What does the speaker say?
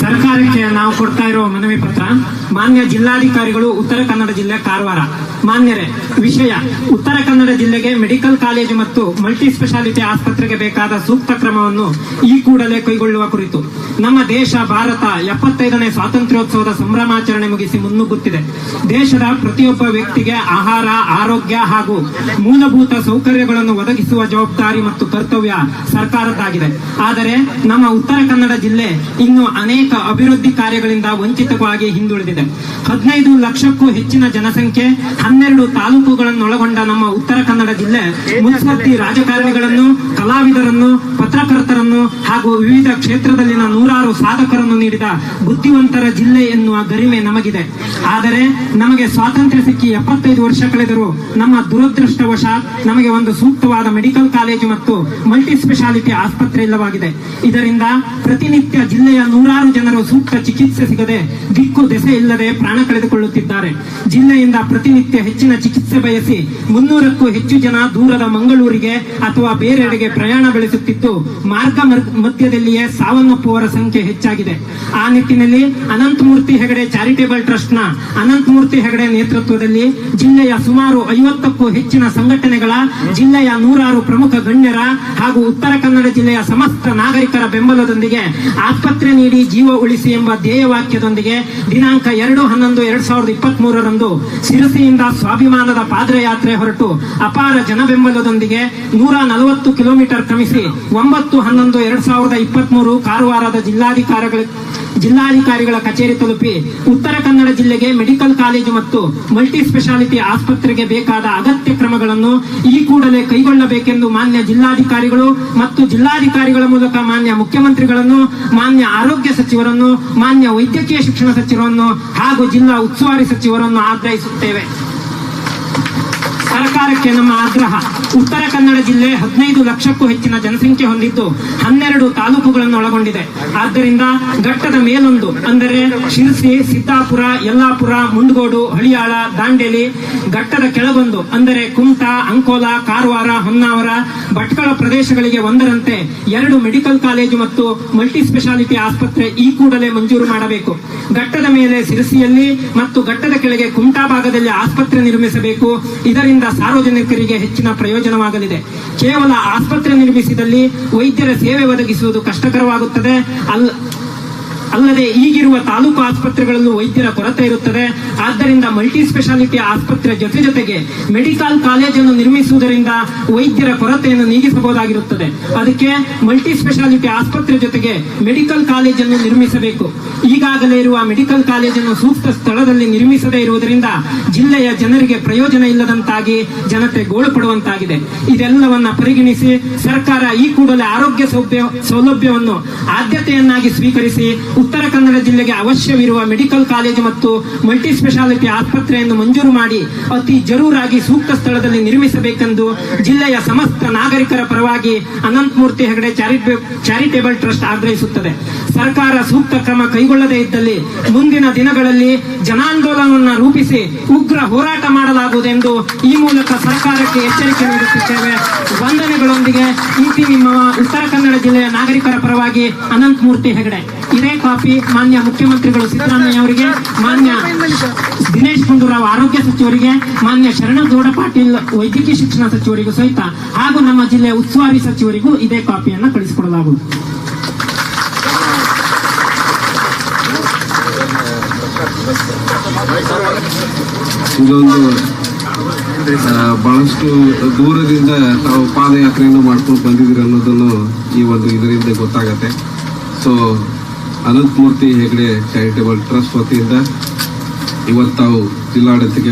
ಸರ್ಕಾರಕ್ಕೆ ನಾವು ಕೊಡ್ತಾ ಇರೋ ಮನವಿ ಪತ್ರ ಮಾನ್ಯ ಜಿಲ್ಲಾಧಿಕಾರಿಗಳು ಉತ್ತರ ಕನ್ನಡ ಜಿಲ್ಲೆ ಕಾರವಾರ. ಮಾನ್ಯರೇ, ವಿಷಯ. ಉತ್ತರ ಕನ್ನಡ ಜಿಲ್ಲೆಗೆ ಮೆಡಿಕಲ್ ಕಾಲೇಜು ಮತ್ತು ಮಲ್ಟಿ ಸ್ಪೆಷಾಲಿಟಿ ಆಸ್ಪತ್ರೆಗೆ ಬೇಕಾದ ಸೂಕ್ತ ಕ್ರಮವನ್ನು ಈ ಕೂಡಲೇ ಕೈಗೊಳ್ಳುವ ಕುರಿತು. ನಮ್ಮ ದೇಶ, ಭಾರತ ಎಪ್ಪತ್ತೈದನೇ ಸ್ವಾತಂತ್ರ್ಯೋತ್ಸವದ ಸಂಭ್ರಮಾಚರಣೆ ಮುಗಿಸಿ ಮುನ್ನುಗ್ಗುತ್ತಿದೆ. ದೇಶದ ಪ್ರತಿಯೊಬ್ಬ ವ್ಯಕ್ತಿಗೆ ಆಹಾರ, ಆರೋಗ್ಯ ಹಾಗೂ ಮೂಲಭೂತ ಸೌಕರ್ಯಗಳನ್ನು ಒದಗಿಸುವ ಜವಾಬ್ದಾರಿ ಮತ್ತು ಕರ್ತವ್ಯ ಸರ್ಕಾರದ್ದಾಗಿದೆ. ಆದರೆ ನಮ್ಮ ಉತ್ತರ ಕನ್ನಡ ಜಿಲ್ಲೆ ಇನ್ನು ಅನೇಕ ಅಭಿವೃದ್ಧಿ ಕಾರ್ಯಗಳಿಂದ ವಂಚಿತವಾಗಿ ಹಿಂದುಳಿದಿದೆ. ಹದಿನೈದು ಲಕ್ಷಕ್ಕೂ ಹೆಚ್ಚಿನ ಜನಸಂಖ್ಯೆ ಹನ್ನೆರಡು ತಾಲೂಕುಗಳನ್ನೊಳಗೊಂಡ ನಮ್ಮ ಉತ್ತರ ಕನ್ನಡ ಜಿಲ್ಲೆ ಮುನ್ಸದ್ದಿ ರಾಜಕಾರಣಿಗಳನ್ನು ಕಲಾವಿದರನ್ನು ಪತ್ರಕರ್ತರನ್ನು ಹಾಗೂ ವಿವಿಧ ಕ್ಷೇತ್ರದಲ್ಲಿನ ನೂರಾರು ಸಾಧಕರನ್ನು ನೀಡಿದ ಬುದ್ಧಿವಂತರ ಜಿಲ್ಲೆ ಎನ್ನುವ ಗರಿಮೆ ನಮಗಿದೆ. ಆದರೆ ನಮಗೆ ಸ್ವಾತಂತ್ರ್ಯ ಸಿಕ್ಕಿ ಎಪ್ಪತ್ತೈದು ವರ್ಷ ಕಳೆದರೂ ನಮ್ಮ ದುರದೃಷ್ಟವಶಾತ್ ನಮಗೆ ಒಂದು ಸೂಕ್ತವಾದ ಮೆಡಿಕಲ್ ಕಾಲೇಜು ಮತ್ತು ಮಲ್ಟಿ ಸ್ಪೆಷಾಲಿಟಿ ಆಸ್ಪತ್ರೆ ಇಲ್ಲವಾಗಿದೆ. ಇದರಿಂದ ಪ್ರತಿನಿತ್ಯ ಜಿಲ್ಲೆಯ ನೂರಾರು ಜನರು ಸೂಕ್ತ ಚಿಕಿತ್ಸೆ ಸಿಗದೆ ದಿಕ್ಕು ದೆಸೆ ಇಲ್ಲದೆ ಪ್ರಾಣ ಕಳೆದುಕೊಳ್ಳುತ್ತಿದ್ದಾರೆ. ಜಿಲ್ಲೆಯಿಂದ ಪ್ರತಿನಿತ್ಯ ಹೆಚ್ಚಿನ ಚಿಕಿತ್ಸೆ ಬಯಸಿ ಮುನ್ನೂರಕ್ಕೂ ಹೆಚ್ಚು ಜನ ದೂರದ ಮಂಗಳೂರಿಗೆ ಅಥವಾ ಬೇರೆಡೆಗೆ ಪ್ರಯಾಣ ಬೆಳೆಸುತ್ತಿದ್ದು ಮಾರ್ಗ ಮರ್- ಮಧ್ಯದಲ್ಲಿಯೇ ಸಾವನ್ನಪ್ಪುವವರ ಸಂಖ್ಯೆ ಹೆಚ್ಚಾಗಿದೆ. ಆ ನಿಟ್ಟಿನಲ್ಲಿ ಅನಂತಮೂರ್ತಿ ಹೆಗಡೆ ಚಾರಿಟೇಬಲ್ ಟ್ರಸ್ಟ್ನ ಅನಂತಮೂರ್ತಿ ಹೆಗಡೆ ನೇತೃತ್ವದಲ್ಲಿ ಜಿಲ್ಲೆಯ ಸುಮಾರು ಐವತ್ತಕ್ಕೂ ಹೆಚ್ಚಿನ ಸಂಘಟನೆಗಳ, ಜಿಲ್ಲೆಯ ನೂರಾರು ಪ್ರಮುಖ ಗಣ್ಯರ ಹಾಗೂ ಉತ್ತರ ಕನ್ನಡ ಜಿಲ್ಲೆಯ ಸಮಸ್ತ ನಾಗರಿಕರ ಬೆಂಬಲದೊಂದಿಗೆ ಆಸ್ಪತ್ರೆ ನೀಡಿ ಜೀವ ಉಳಿಸಿ ಎಂಬ ಧ್ಯೇಯವಾಕ್ಯದೊಂದಿಗೆ ದಿನಾಂಕ ಎರಡು ಹನ್ನೊಂದು ಎರಡ್ ಸಾವಿರದ ಇಪ್ಪತ್ತ್ ಮೂರರಂದು ಶಿರಸಿಯಿಂದ ಸ್ವಾಭಿಮಾನದ ಪಾದ್ರಯಾತ್ರೆ ಹೊರಟು ಅಪಾರ ಜನಬೆಂಬಲದೊಂದಿಗೆ ನೂರ ನಲವತ್ತು ಕಿಲೋಮೀಟರ್ ಕ್ರಮಿಸಿ ಒಂಬತ್ತು ಹನ್ನೊಂದು, ಎರಡ್ ಸಾವಿರದ ಇಪ್ಪತ್ತ್ ಮೂರು ಕಾರವಾರದ ಜಿಲ್ಲಾಧಿಕಾರಿಗಳ ಜಿಲ್ಲಾಧಿಕಾರಿಗಳ ಕಚೇರಿ ತಲುಪಿ ಉತ್ತರ ಕನ್ನಡ ಜಿಲ್ಲೆಗೆ ಮೆಡಿಕಲ್ ಕಾಲೇಜು ಮತ್ತು ಮಲ್ಟಿ ಸ್ಪೆಷಾಲಿಟಿ ಆಸ್ಪತ್ರೆಗೆ ಬೇಕಾದ ಅಗತ್ಯ ಕ್ರಮಗಳನ್ನು ಈ ಕೂಡಲೇ ಕೈಗೊಳ್ಳಬೇಕೆಂದು ಮಾನ್ಯ ಜಿಲ್ಲಾಧಿಕಾರಿಗಳು ಮತ್ತು ಜಿಲ್ಲಾಧಿಕಾರಿಗಳ ಮೂಲಕ ಮಾನ್ಯ ಮುಖ್ಯಮಂತ್ರಿಗಳನ್ನು, ಮಾನ್ಯ ಆರೋಗ್ಯ ಸಚಿವರನ್ನು, ಮಾನ್ಯ ವೈದ್ಯಕೀಯ ಶಿಕ್ಷಣ ಸಚಿವರನ್ನು ಹಾಗೂ ಜಿಲ್ಲಾ ಉಸ್ತುವಾರಿ ಸಚಿವರನ್ನು ಆಗ್ರಹಿಸುತ್ತೇವೆ. ಸರ್ಕಾರಕ್ಕೆ ನಮ್ಮ ಆಗ್ರಹ? ಉತ್ತರ ಕನ್ನಡ ಜಿಲ್ಲೆ ಹದಿನೈದು ಲಕ್ಷಕ್ಕೂ ಹೆಚ್ಚಿನ ಜನಸಂಖ್ಯೆ ಹೊಂದಿದ್ದು ಹನ್ನೆರಡು ತಾಲೂಕುಗಳನ್ನು ಒಳಗೊಂಡಿದೆ. ಆದ್ದರಿಂದ ಘಟ್ಟದ ಮೇಲೊಂದು, ಅಂದರೆ ಶಿರಸಿ ಸಿದ್ದಾಪುರ ಯಲ್ಲಾಪುರ, ಮುಂಡಗೋಡು, ಹಳಿಯಾಳ, ದಾಂಡೇಲಿ, ಘಟ್ಟದ ಕೆಳಗೊಂದು, ಅಂದರೆ ಕುಮಟಾ, ಅಂಕೋಲ, ಕಾರವಾರ, ಹೊನ್ನಾವರ, ಭಟ್ಕಳ ಪ್ರದೇಶಗಳಿಗೆ ಒಂದರಂತೆ ಎರಡು ಮೆಡಿಕಲ್ ಕಾಲೇಜು ಮತ್ತು ಮಲ್ಟಿ ಸ್ಪೆಷಾಲಿಟಿ ಆಸ್ಪತ್ರೆ ಈ ಕೂಡಲೇ ಮಂಜೂರು ಮಾಡಬೇಕು. ಘಟ್ಟದ ಮೇಲೆ ಸಿರಸಿಯಲ್ಲಿ ಮತ್ತು ಘಟ್ಟದ ಕೆಳಗೆ ಕುಮಟಾ ಭಾಗದಲ್ಲಿ ಆಸ್ಪತ್ರೆ ನಿರ್ಮಿಸಬೇಕು. ಇದರಿಂದ ಸಾರ್ವಜನಿಕರಿಗೆ ಹೆಚ್ಚಿನ ಪ್ರಯೋಜನವಾಗಲಿದೆ. ಕೇವಲ ಆಸ್ಪತ್ರೆ ನಿರ್ಮಿಸಿದಲ್ಲಿ ವೈದ್ಯರ ಸೇವೆ ಒದಗಿಸುವುದು ಕಷ್ಟಕರವಾಗುತ್ತದೆ. ಅಲ್ಲ ಅಲ್ಲದೆ ಈಗಿರುವ ತಾಲೂಕು ಆಸ್ಪತ್ರೆಗಳಲ್ಲೂ ವೈದ್ಯರ ಕೊರತೆ ಇರುತ್ತದೆ. ಆದ್ದರಿಂದ ಮಲ್ಟಿ ಸ್ಪೆಷಾಲಿಟಿ ಆಸ್ಪತ್ರೆ ಜೊತೆ ಜೊತೆಗೆ ಮೆಡಿಕಲ್ ಕಾಲೇಜನ್ನು ನಿರ್ಮಿಸುವುದರಿಂದ ವೈದ್ಯರ ಕೊರತೆಯನ್ನು ನೀಗಿಸಬಹುದಾಗಿರುತ್ತದೆ. ಅದಕ್ಕೆ ಮಲ್ಟಿ ಸ್ಪೆಷಾಲಿಟಿ ಆಸ್ಪತ್ರೆ ಜೊತೆಗೆ ಮೆಡಿಕಲ್ ಕಾಲೇಜನ್ನು ನಿರ್ಮಿಸಬೇಕು. ಈಗಾಗಲೇ ಇರುವ ಮೆಡಿಕಲ್ ಕಾಲೇಜನ್ನು ಸೂಕ್ತ ಸ್ಥಳದಲ್ಲಿ ನಿರ್ಮಿಸದೇ ಇರುವುದರಿಂದ ಜಿಲ್ಲೆಯ ಜನರಿಗೆ ಪ್ರಯೋಜನ ಇಲ್ಲದಂತಾಗಿ ಜನತೆ ಗೋಳು ಪಡುವಂತಾಗಿದೆ. ಇದೆಲ್ಲವನ್ನ ಪರಿಗಣಿಸಿ ಸರ್ಕಾರ ಈ ಕೂಡಲೇ ಆರೋಗ್ಯ ಸೌಲಭ್ಯ ಸೌಲಭ್ಯವನ್ನು ಆದ್ಯತೆಯನ್ನಾಗಿ ಸ್ವೀಕರಿಸಿ ಉತ್ತರ ಕನ್ನಡ ಜಿಲ್ಲೆಗೆ ಅವಶ್ಯವಿರುವ ಮೆಡಿಕಲ್ ಕಾಲೇಜು ಮತ್ತು ಮಲ್ಟಿ ಸ್ಪೆಷಾಲಿಟಿ ಆಸ್ಪತ್ರೆಯನ್ನು ಮಂಜೂರು ಮಾಡಿ ಅತಿ ಜರೂರಾಗಿ ಸೂಕ್ತ ಸ್ಥಳದಲ್ಲಿ ನಿರ್ಮಿಸಬೇಕೆಂದು ಜಿಲ್ಲೆಯ ಸಮಸ್ತ ನಾಗರಿಕರ ಪರವಾಗಿ Ananthamurthy Hegde charity charitable trust ಆಗ್ರಹಿಸುತ್ತದೆ. ಸರ್ಕಾರ ಸೂಕ್ತ ಕ್ರಮ ಕೈಗೊಳ್ಳದೇ ಇದ್ದಲ್ಲಿ ಮುಂದಿನ ದಿನಗಳಲ್ಲಿ ಜನಾಂದೋಲನವನ್ನು ರೂಪಿಸಿ ಉಗ್ರ ಹೋರಾಟ ಮಾಡಲಾಗುವುದೆಂದು ಈ ಮೂಲಕ ಸರ್ಕಾರಕ್ಕೆ ಎಚ್ಚರಿಕೆ ನೀಡುತ್ತಿದ್ದೇವೆ. ವಂದನೆಗಳೊಂದಿಗೆ ಇಂತಿ ನಿಮ್ಮ ಉತ್ತರ ಕನ್ನಡ ಜಿಲ್ಲೆಯ ನಾಗರಿಕರ ಪರವಾಗಿ ಅನಂತಮೂರ್ತಿ ಹೆಗಡೆ. ಇದೇ ಕಾಪಿ ಮಾನ್ಯ ಮುಖ್ಯಮಂತ್ರಿಗಳು ಸಿದ್ದರಾಮಯ್ಯ ಅವರಿಗೆ, ಮಾನ್ಯ ದಿನೇಶ್ ಗುಂಡೂರಾವ್ ಆರೋಗ್ಯ ಸಚಿವರಿಗೆ, ಮಾನ್ಯ ಶರಣಗೌಡ ಪಾಟೀಲ್ ವೈದ್ಯಕೀಯ ಶಿಕ್ಷಣ ಸಚಿವರಿಗೂ ಸಹಿತ, ಹಾಗೂ ನಮ್ಮ ಜಿಲ್ಲೆಯ ಉಸ್ತುವಾರಿ ಸಚಿವರಿಗೂ ಇದೇ ಕಾಪಿಯನ್ನು ಕಳಿಸಿಕೊಡಲಾಗುವುದು. ಇದೊಂದು ಬಹಳಷ್ಟು ದೂರದಿಂದ ತಾವು ಪಾದಯಾತ್ರೆಯನ್ನು ಮಾಡ್ಕೊಂಡು ಬಂದಿದ್ದೀರಿ ಅನ್ನೋದನ್ನು ಈ ಒಂದು ಇದರಿಂದ ಗೊತ್ತಾಗತ್ತೆ. So Ananthamurthy Hegde charitable trust ವತಿಯಿಂದ ಇವತ್ತು ತಾವು ಜಿಲ್ಲಾಡಳಿತಕ್ಕೆ